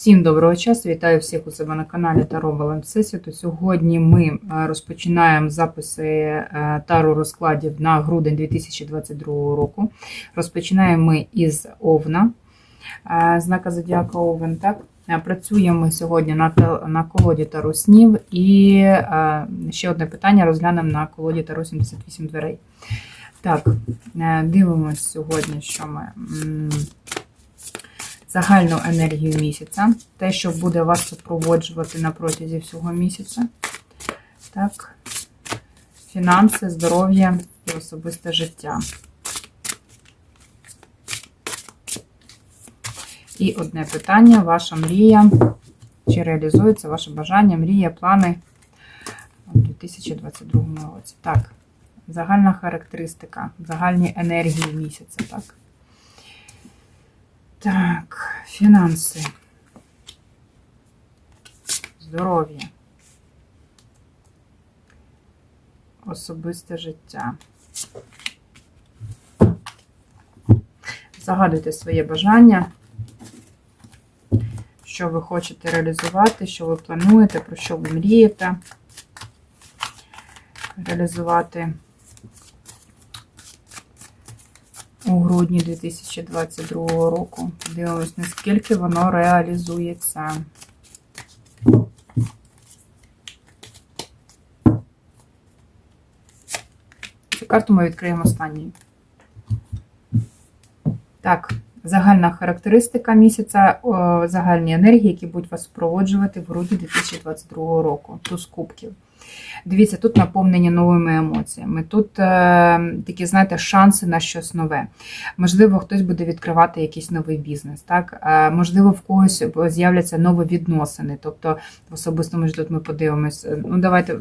Всім доброго часу! Вітаю всіх у себе на каналі Таро Баланс Всесвіту. Сьогодні ми е, розпочинаємо записи е, тару розкладів на грудень 2022 року. Розпочинаємо ми із Овна, е, знака Зодіака Овен. Так? Працюємо сьогодні на, на колоді Таро снів і ще одне питання розглянемо на колоді Таро 78 дверей. Так, дивимось сьогодні, що ми. Загальну енергію місяця, те, що буде вас супроводжувати на протязі всього місяця. Так, фінанси, здоров'я і особисте життя. І одне питання: ваша мрія. Чи реалізується ваше бажання, мрія, плани у 2022 році? Так, загальна характеристика, загальні енергії місяця, так. Так, фінанси. Здоров'я. Особисте життя. Загадуйте своє бажання, що ви хочете реалізувати, що ви плануєте, про що ви мрієте реалізувати у грудні 2022 року. Дивимось, наскільки воно реалізується. Цю карту ми відкриємо останньою. Так, загальна характеристика місяця, загальні енергії, які будуть вас супроводжувати в грудні 2022 року. Туз кубків. Дивіться, тут наповнені новими емоціями. Тут е, такі, знаєте, шанси на щось нове. Можливо, хтось буде відкривати якийсь новий бізнес. Так? Е, можливо, в когось з'являться нові відносини. Тобто, в особистому житті тут ми подивимось. Ну, давайте.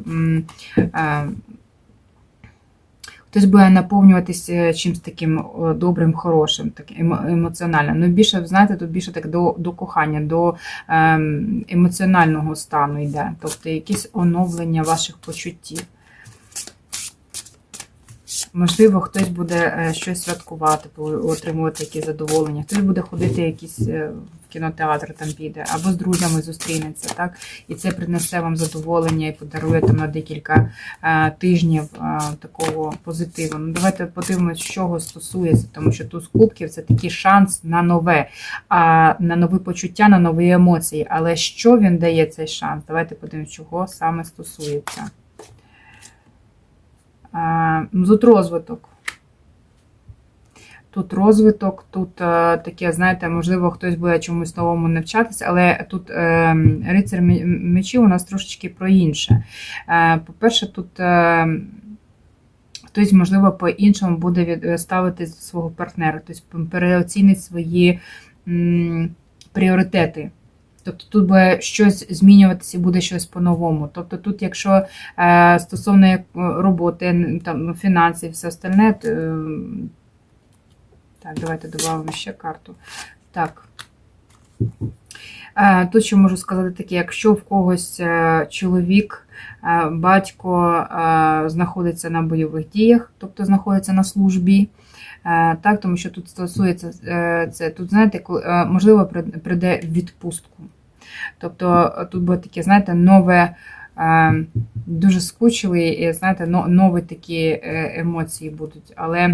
Е, Хтось буде наповнюватися чимось таким добрим, хорошим, так емо- емоціональним. Ну, більше, знаєте, тут більше так до, до кохання, до ем, емоціонального стану йде. Тобто якесь оновлення ваших почуттів. Можливо, хтось буде е, щось святкувати, отримувати якісь задоволення, хтось буде ходити якісь е, кінотеатр, там піде, або з друзями зустрінеться, так? І це принесе вам задоволення і подарує там на декілька е, тижнів е, такого позитиву. Ну, давайте подивимось, з чого стосується, тому що туз кубків це такий шанс на нове, а на нові почуття, на нові емоції. Але що він дає цей шанс? Давайте подивимось, чого саме стосується. Е, ну, Тут розвиток. Тут розвиток, тут е, таке, знаєте, можливо, хтось буде чомусь новому навчатися, але тут е, рицар мечів у нас трошечки про інше. Е, по-перше, тут е, хтось, можливо, по-іншому буде від, ставити свого партнера, тобто переоцінить свої пріоритети. Тобто тут буде щось змінюватися буде щось по-новому. Тобто тут, якщо е, стосовно е, роботи, там, фінансів, все остальне, е, так, давайте додамо ще карту. Так. Е, Тут що можу сказати таке, якщо в когось е, чоловік, е, батько знаходиться на бойових діях, тобто знаходиться на службі, так, тому що тут стосується це, тут, знаєте, можливо, прийде відпустку. Тобто тут буде таке, знаєте, нове, дуже скучили, знаєте, нові такі емоції будуть, але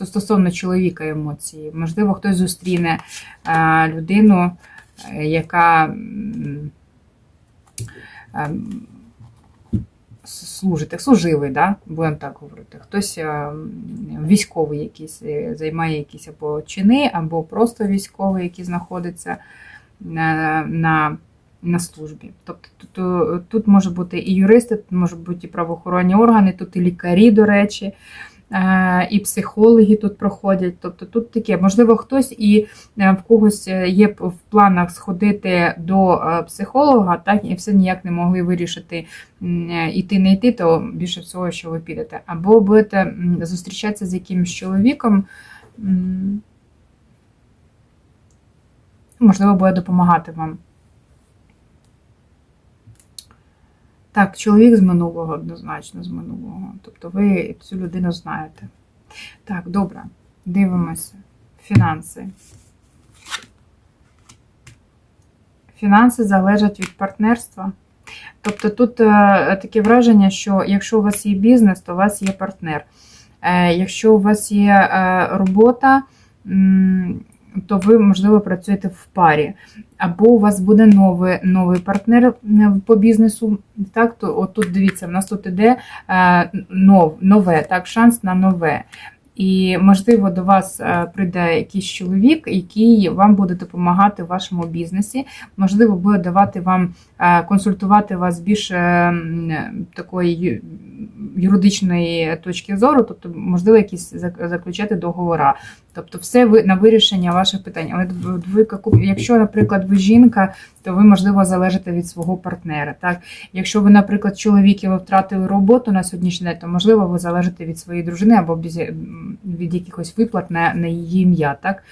то стосовно чоловіка емоції. Можливо, хтось зустріне е, людину, е, яка ем, служить, служивий, да? будемо так говорити. Хтось е, військовий якийсь е, займає якісь або чини, або просто військовий, який знаходиться на, на, на службі. Тобто тут, тут може бути і юристи, тут можуть бути і правоохоронні органи, тут і лікарі, до речі. Е, І психологи тут проходять. Тобто тут таке, можливо, хтось і е, в когось є в планах сходити до е, психолога, так і все ніяк не могли вирішити е, іти не йти, то більше всього, що ви підете. Або будете зустрічатися з якимось чоловіком, можливо, буде допомагати вам. Так, чоловік з минулого, однозначно з минулого. Тобто ви цю людину знаєте. Так, добре. Дивимося. Фінанси. Фінанси залежать від партнерства. Тобто тут е, таке враження, що якщо у вас є бізнес, то у вас є партнер. Е, Якщо у вас є е, робота, то ви, можливо, працюєте в парі. Або у вас буде новий, новий партнер е, по бізнесу. Так, то от тут дивіться, в нас тут іде е, нов, нове, так, шанс на нове. І, можливо, до вас е, прийде якийсь чоловік, який вам буде допомагати в вашому бізнесі, можливо, буде давати вам консультувати вас більш е, такої юридичної точки зору, тобто, можливо, якісь заключати договора. Тобто, все ви на вирішення ваших питань. Але ви, якщо, наприклад, ви жінка, то ви, можливо, залежите від свого партнера. Так? Якщо ви, наприклад, чоловік і ви втратили роботу на сьогоднішній день, то можливо ви залежите від своєї дружини або від якихось виплат на, на її ім'я. Так?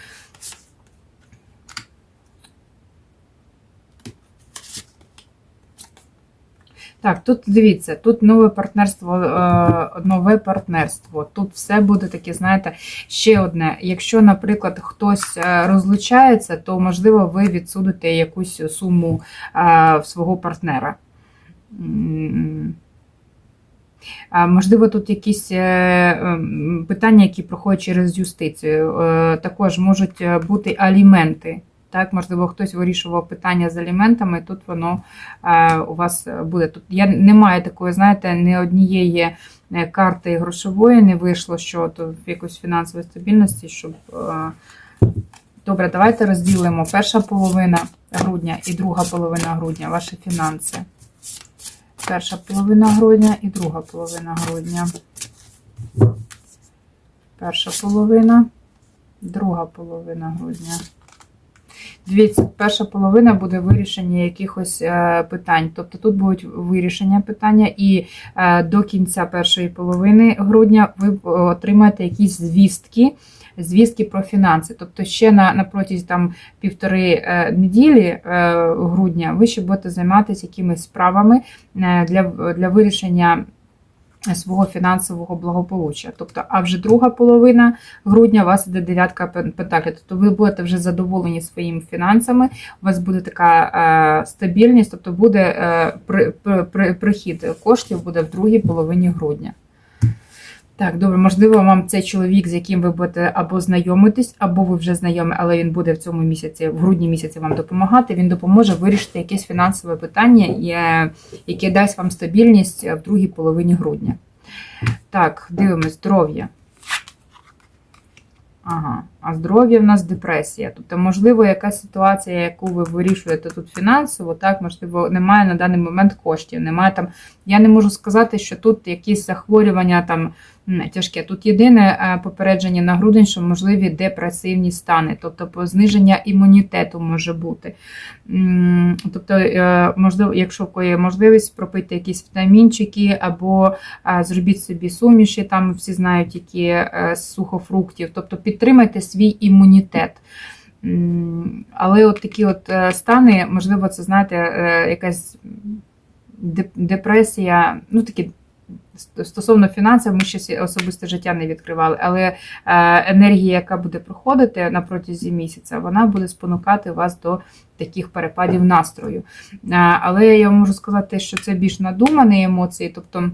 Так, тут дивіться, тут нове партнерство, е, нове партнерство. Тут все буде таке, знаєте, ще одне. Якщо, наприклад, хтось е, розлучається, то можливо ви відсудите якусь суму е, в свого партнера. Можливо, тут якісь ем, питання, які проходять через юстицію. Також можуть бути аліменти. Так, можливо, хтось вирішував питання з аліментами, тут воно е, у вас буде. Тут я немає такої, знаєте, ні однієї е, карти грошової не вийшло, що то в якоїсь фінансової стабільності, щоб. е, Добре, давайте розділимо перша половина грудня і друга половина грудня ваші фінанси. Перша половина грудня і друга половина грудня. Перша половина, друга половина грудня. Дивіться, перша половина буде вирішення якихось е, питань. Тобто тут будуть вирішення питання, і е, до кінця першої половини грудня ви е, отримаєте якісь звістки, звістки про фінанси. Тобто ще на, на протязі там півтори неділі грудня ви ще будете займатися якимись справами для, для вирішення свого фінансового благополуччя. Тобто, а вже друга половина грудня у вас іде дев'ятка пен- пентаклів. Тобто ви будете вже задоволені своїми фінансами, у вас буде така е, стабільність, тобто буде е, при, при, при, прихід коштів буде в другій половині грудня. Так, добре, можливо, вам цей чоловік, з яким ви будете або знайомитись, або ви вже знайомі, але він буде в цьому місяці, в грудні місяці вам допомагати. Він допоможе вирішити якесь фінансове питання, яке дасть вам стабільність в другій половині грудня. Так, дивимось, здоров'я. Ага, а здоров'я в нас депресія. Тобто, можливо, якась ситуація, яку ви вирішуєте тут фінансово, так, можливо, немає на даний момент коштів. Немає там. Я не можу сказати, що тут якісь захворювання там тяжке. Тут єдине е, попередження на грудень, що можливі депресивні стани, тобто зниження імунітету може бути. Тобто, е, можливо, якщо є можливість пропити якісь вітамінчики або зробіть собі суміші, там всі знають, які е, з сухофруктів. Тобто підтримайте свій імунітет. Але от такі от е, стани, можливо, це знаєте, е, якась депресія, ну такі. Ст- Стосовно фінансів, ми ще особисте життя не відкривали, але е, енергія, яка буде проходити на протязі місяця, вона буде спонукати вас до таких перепадів настрою. Е, Але я можу сказати, що це більш надумані емоції, тобто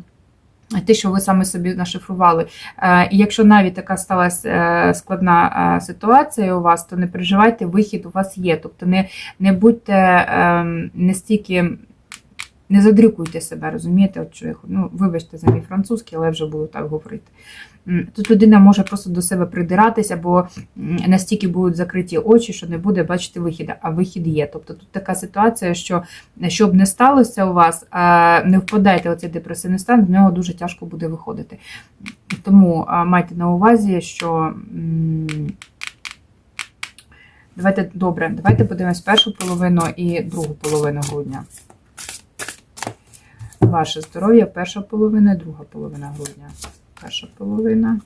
те, що ви саме собі нашифрували. Е, І якщо навіть така сталася е, складна е, ситуація у вас, то не переживайте, вихід у вас є. Тобто не, не будьте ем, настільки. Не задрюкуйте себе, розумієте? От що я, ну, вибачте за мій французький, але вже буду так говорити. Тут людина може просто до себе придиратися, бо настільки будуть закриті очі, що не буде бачити вихіду, а вихід є. Тобто тут така ситуація, що щоб не сталося у вас, не впадайте в цей депресивний стан, з нього дуже тяжко буде виходити. Тому майте на увазі, що. Давайте добре, давайте подивимось першу половину і другу половину грудня. Ваше здоров'я, перша половина друга половина грудня. Перша половина,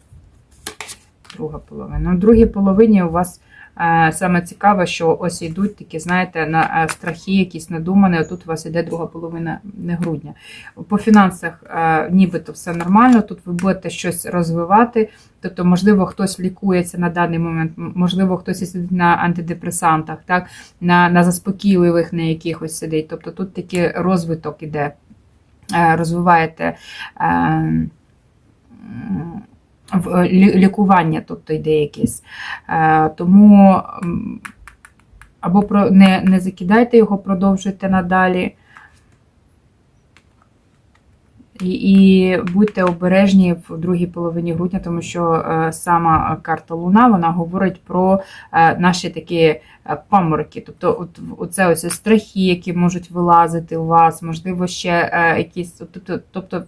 друга половина. У другій половині у вас Е, Саме цікаве, що ось йдуть такі, знаєте, на е, страхи, якісь надумані. а Тут у вас іде друга половина не грудня. По фінансах е, нібито все нормально. Тут ви будете щось розвивати. Тобто, можливо, хтось лікується на даний момент, можливо, хтось сидить на антидепресантах, так, на, на заспокійливих на якихось сидить. Тобто тут такий розвиток іде. Е, Розвиваєте. е, в- лікування, тобто йде якесь. Е, Тому або не, не закидайте його, продовжуйте надалі. І, і будьте обережні в другій половині грудня, тому що е, сама карта Луна вона говорить про е, наші такі е, памороки. Тобто, от, оце ось страхи, які можуть вилазити у вас, можливо, ще якісь. Тобто, тобто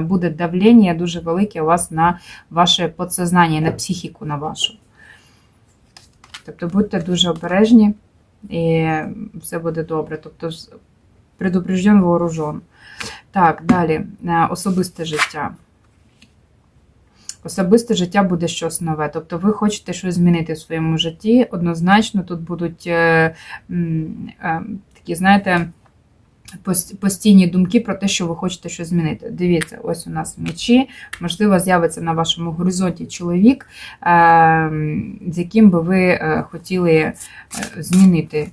буде давлення дуже велике у вас на ваше подсознання, на психіку на вашу. Тобто будьте дуже обережні і все буде добре. Тобто, предупрежден, вооружен. Так, далі. Е, Особисте життя. Особисте життя буде щось нове. Тобто ви хочете щось змінити в своєму житті. Однозначно, тут будуть е, е, такі, знаєте, постійні думки про те, що ви хочете щось змінити. Дивіться, ось у нас мечі. Можливо, з'явиться на вашому горизонті чоловік, е, з яким би ви е, хотіли е, змінити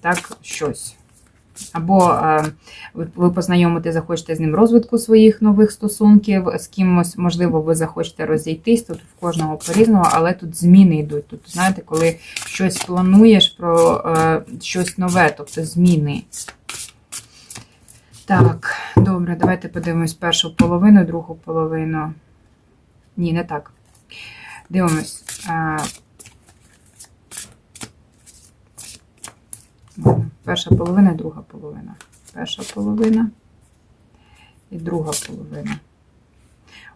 так щось. Або е, ви, познайомите, захочете з ним розвитку своїх нових стосунків, з кимось, можливо, ви захочете розійтись, тут в кожного по-різному, але тут зміни йдуть. Тут, знаєте, коли щось плануєш про е, щось нове, тобто зміни. Так, добре, давайте подивимось першу половину, другу половину. Ні, не так. Дивимось. Е, ладно, Перша половина друга половина. Перша половина і друга половина.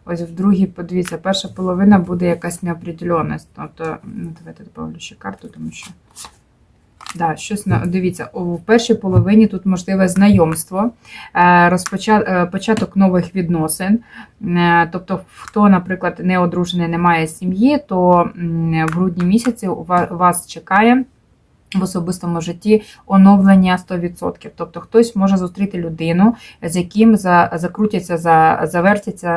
Ось в другій, подивіться, перша половина буде якась неопределеність. Тобто, ну, давайте добавлю ще карту, тому що. Да, щось дивіться, у першій половині тут можливе знайомство, е, розпоча... е, початок нових відносин. Е, Тобто, хто, наприклад, не одружений, не має сім'ї, то в грудні місяці у вас чекає в особистому житті оновлення 100%. Тобто хтось може зустріти людину, з яким за, закрутяться, за, завертяться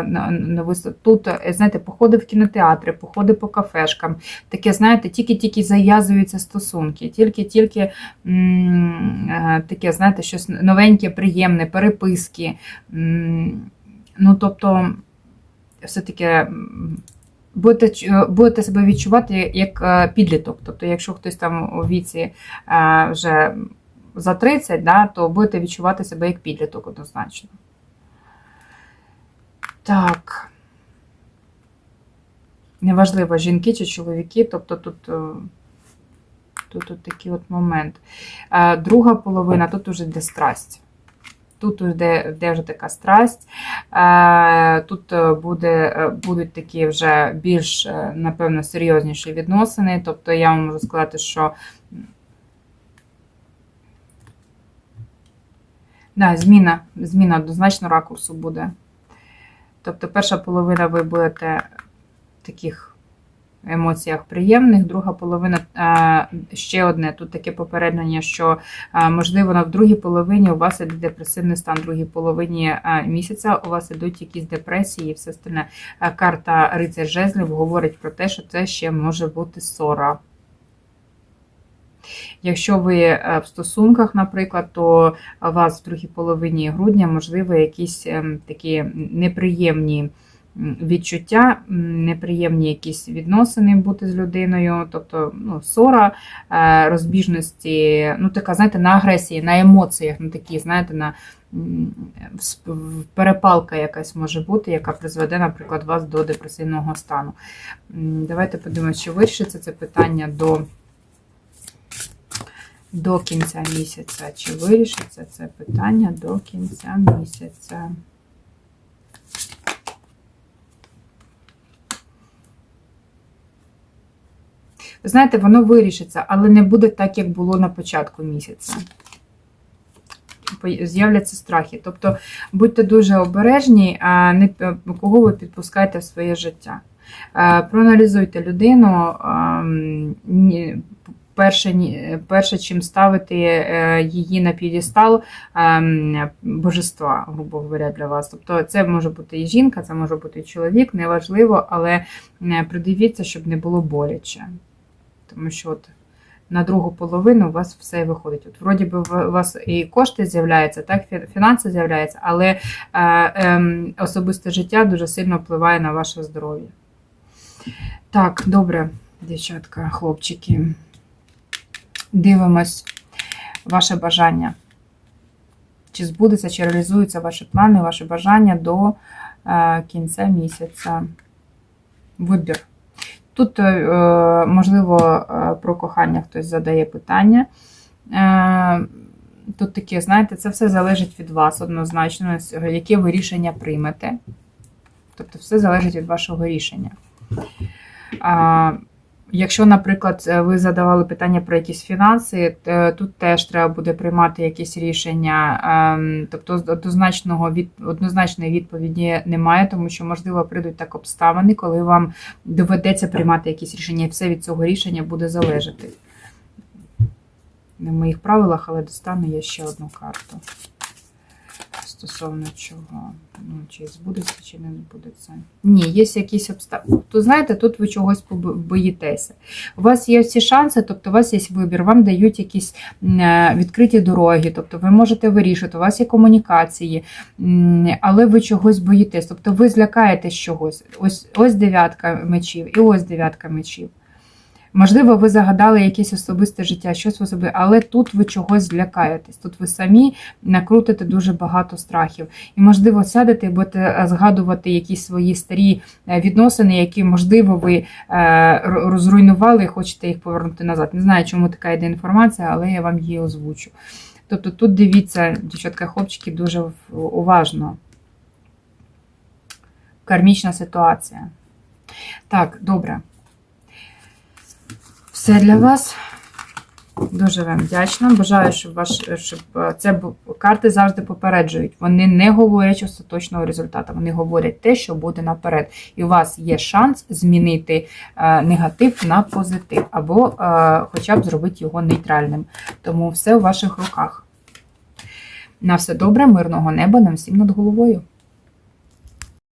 вис- Тут, знаєте, походи в кінотеатри, походи по кафешкам. Таке, знаєте, тільки-тільки зав'язуються стосунки, тільки-тільки е, таке, знаєте, щось новеньке, приємне, переписки. М, Ну, тобто, все-таки. Будете, будете себе відчувати як е, підліток. Тобто, якщо хтось там у віці е, вже за 30, да, то будете відчувати себе як підліток однозначно. Так. Неважливо, жінки чи чоловіки, тобто тут, е, тут, тут такий от момент. Е, Друга половина, тут уже йде страсть. Тут йде, йде вже така страсть. Е, Тут е, буде, е, будуть такі вже більш, напевно, серйозніші відносини. Тобто я вам можу сказати, що да, зміна, зміна однозначно ракурсу буде. Тобто, перша половина ви будете таких емоціях приємних, друга половина е, ще одне. Тут таке попередження, що е, можливо на в другій половині у вас іде депресивний стан, в другій половині е, місяця у вас ідуть якісь депресії і все остальне. Е, Карта Рицар Жезлів говорить про те, що це ще може бути ссора. Якщо ви в стосунках, наприклад, то у вас в другій половині грудня можливо якісь ем, такі неприємні відчуття, неприємні якісь відносини бути з людиною, тобто ну, ссора, е, розбіжності, ну така, знаєте, на агресії, на емоціях, на такі, знаєте, на перепалка якась може бути, яка призведе, наприклад, вас до депресивного стану. Давайте подивимося, чи вирішиться це питання до до кінця місяця. Чи вирішиться це питання до кінця місяця? Знаєте, воно вирішиться, але не буде так, як було на початку місяця. З'являться страхи. Тобто будьте дуже обережні, а не кого ви підпускаєте в своє життя. Проаналізуйте людину. Перше, перше, чим ставити е, її на п'єдестал ем, божества, грубо говоря, для вас. Тобто це може бути і жінка, це може бути і чоловік, неважливо, але придивіться, щоб не було боляче. Тому що от на другу половину у вас все виходить. От вроді би у вас і кошти з'являються, так, фінанси з'являються, але е, ем, особисте життя дуже сильно впливає на ваше здоров'я. Так, добре, дівчатка, хлопчики. Дивимось ваше бажання. Чи збудеться, чи реалізуються ваші плани, ваші бажання до е, кінця місяця. Вибір. Тут, е, е, можливо, е, про кохання хтось задає питання. Тут таке, знаєте, це все залежить від вас однозначно, яке ви рішення приймете. Тобто, все залежить від вашого рішення. Якщо, наприклад, е, ви задавали питання про якісь фінанси, то тут теж треба буде приймати якісь рішення. Ем, Тобто однозначного від, однозначної відповіді немає, тому що, можливо, прийдуть так обставини, коли вам доведеться приймати якісь рішення, і все від цього рішення буде залежати. Не в моїх правилах, але достану я ще одну карту. Стосовно чого, ну, чи збудеться, чи не збудеться. Ні, є якісь обставини. То знаєте, тут ви чогось боїтеся. У вас є всі шанси, тобто у вас є вибір, вам дають якісь е, відкриті дороги, тобто ви можете вирішити, у вас є комунікації, але ви чогось боїтесь, тобто ви злякаєтесь чогось. Ось, ось дев'ятка мечів і ось дев'ятка мечів. Можливо, ви загадали якесь особисте життя, щось особисте, але тут ви чогось злякаєтесь. Тут ви самі накрутите дуже багато страхів. І, можливо, сядете і будете е, згадувати якісь свої старі е, відносини, які, можливо, ви е, розруйнували і хочете їх повернути назад. Не знаю, чому така йде інформація, але я вам її озвучу. Тобто тут дивіться, дівчатка, хлопчики, дуже уважно. Кармічна ситуація. Так, добре. Все для вас. Дуже вам вдячна. Бажаю, щоб ваш щоб е, це карти завжди попереджують. Вони не говорять остаточного результату. Вони говорять те, що буде наперед. І у вас є шанс змінити е, негатив на позитив, або е, хоча б зробити його нейтральним. Тому все у ваших руках. На все добре, мирного неба нам всім над головою.